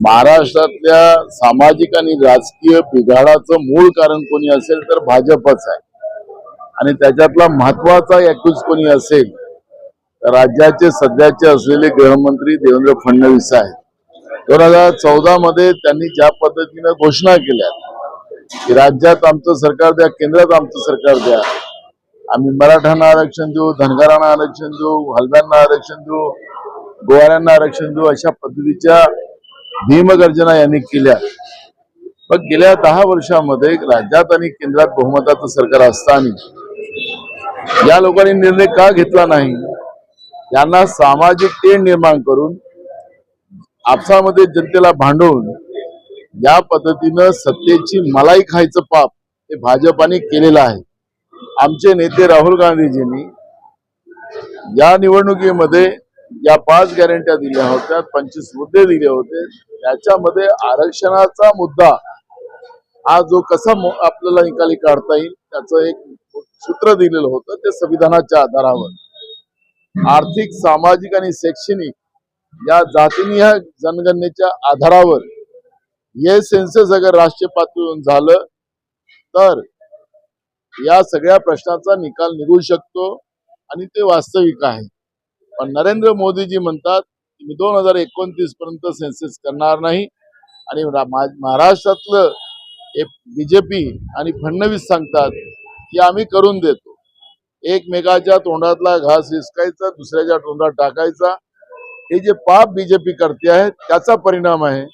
महाराष्ट्रातल्या सामाजिक आणि राजकीय बिघाडाचं मूळ कारण कोणी असेल तर भाजपच आहे. आणि त्याच्यातला महत्त्वाचा एकूच कोणी असेल तर राज्याचे सध्याचे असलेले गृहमंत्री देवेंद्र फडणवीस आहेत. दोन हजार चौदा मध्ये त्यांनी ज्या पद्धतीनं घोषणा केल्या की राज्यात आमचं सरकार द्या केंद्रात आमचं सरकार द्या आम्ही मराठ्यांना आरक्षण देऊ धनगरांना आरक्षण देऊ हलव्यांना आरक्षण देऊ गोवाऱ्यांना आरक्षण देऊ अशा पद्धतीच्या भीमगर्जना यांनी केल्या. पण गेल्या दहा वर्षामध्ये राज्यात आणि केंद्रात बहुमताचं सरकार असताना या लोकांनी निर्णय का घेतला नाही? यांना सामाजिक तेढ निर्माण करून आपसामध्ये जनतेला भांडवून या पद्धतीनं सत्तेची मलाई खायचं पाप हे भाजपाने केलेलं आहे. आमचे नेते राहुल गांधीजींनी या निवडणुकीमध्ये या पाच गॅरंट्या दिल्या होत्या पंचवीस मुद्दे दिले होते. त्याच्यामध्ये आरक्षणाचा मुद्दा हा जो कसा आपल्याला निकाली काढता येईल त्याचं एक सूत्र दिलेलं होतं ते संविधानाच्या आधारावर. आर्थिक सामाजिक आणि शैक्षणिक या जातीनिय जनगणनेच्या आधारावर हे सेन्सेस अगर राष्ट्रीय पातळीवरून झालं तर या सगळ्या प्रश्नाचा निकाल निघू शकतो आणि ते वास्तविक आहे. पण नरेंद्र मोदीजी म्हणतात की मी दोन हजार एकोणतीस पर्यंत सेन्सेस करणार नाही. आणि महाराष्ट्रातलं हे बीजेपी आणि फडणवीस सांगतात की आम्ही करून देतो. एकमेकाच्या तोंडातला घास हिसकायचा दुसऱ्याच्या तोंडात टाकायचा. हे जे पाप बीजेपी करते आहे त्याचा परिणाम आहे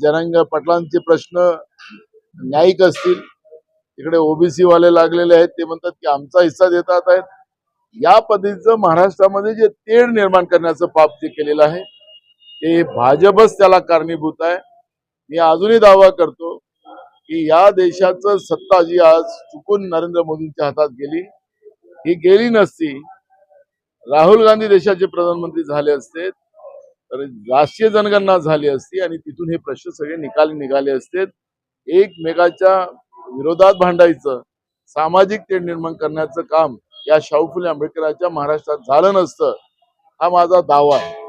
जनांग पाटलांचे प्रश्न न्यायिक असतील. तिकडे ओबीसी वाले लागलेले आहेत ते म्हणतात की आमचा हिस्सा देतात आहेत. या पद्धतीचं महाराष्ट्रामध्ये जे तेढ निर्माण करण्याचं पाप जे केलेलं आहे ते भाजपच त्याला कारणीभूत आहे. मी अजूनही दावा करतो की या देशाचं सत्ता जी आज चुकून नरेंद्र मोदींच्या हातात गेली ही गेली नसती. राहुल गांधी देशाचे प्रधानमंत्री झाले असते तर राष्ट्रीय जनगणना झाली असती आणि तिथून हे प्रश्न सगळे निकाली निघाले असते. एकमेकाच्या विरोधात भांडायचं सामाजिक तेढ निर्माण करण्याचं काम या शाहू फुले आंबेडकरांच्या महाराष्ट्रात झालं नसतं हा माझा दावा आहे.